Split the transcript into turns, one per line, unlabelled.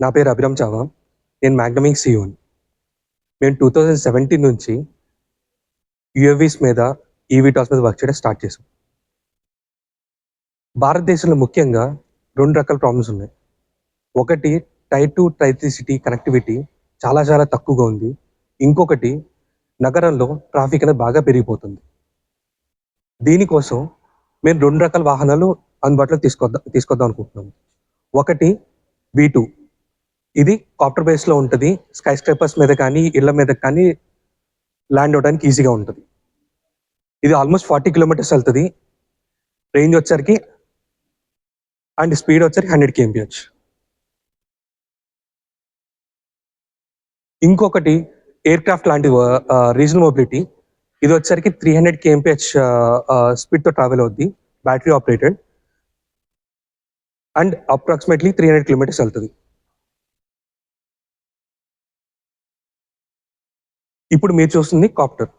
నా పేరు అభిరామ్ చావా. నేను మ్యాగ్నమిక్ సియోన్ మేము టూ థౌజండ్ సెవెంటీన్ నుంచి యుఎవీస్ మీద ఈవీటాస్ మీద వర్క్ చేయడం స్టార్ట్ చేసాం భారతదేశంలో ముఖ్యంగా రెండు రకాల ప్రాబ్లమ్స్ ఉన్నాయి. ఒకటి tier two tier three city connectivity చాలా చాలా తక్కువగా ఉంది. ఇంకొకటి నగరంలో ట్రాఫిక్ అనేది బాగా పెరిగిపోతుంది. దీనికోసం మేము రెండు రకాల వాహనాలు అందుబాటులో తీసుకొద్దాం తీసుకొద్దాం అనుకుంటున్నాం. ఒకటి వి టూ ఇది కాప్టర్ బేస్లో ఉంటుంది. స్కై స్క్రేపర్స్ మీద కానీ ఇళ్ళ మీద కానీ ల్యాండ్ అవడానికి ఈజీగా ఉంటుంది. ఇది ఆల్మోస్ట్ ఫార్టీ కిలోమీటర్స్ వెళ్తుంది. రేంజ్ వచ్చరికి అండ్ స్పీడ్ వచ్చరికి హండ్రెడ్ కేఎంపిహెచ్ ఇంకొకటి ఎయిర్ క్రాఫ్ట్ లాంటి రీజనల్ మొబిలిటీ ఇది వచ్చరికి త్రీ హండ్రెడ్ కేఎంపిహెచ్ స్పీడ్తో ట్రావెల్ అవుద్ది. Battery operated and approximately three hundred kilometres వెళ్తుంది. ఇప్పుడు మీరు చూస్తుంది కాప్టర్.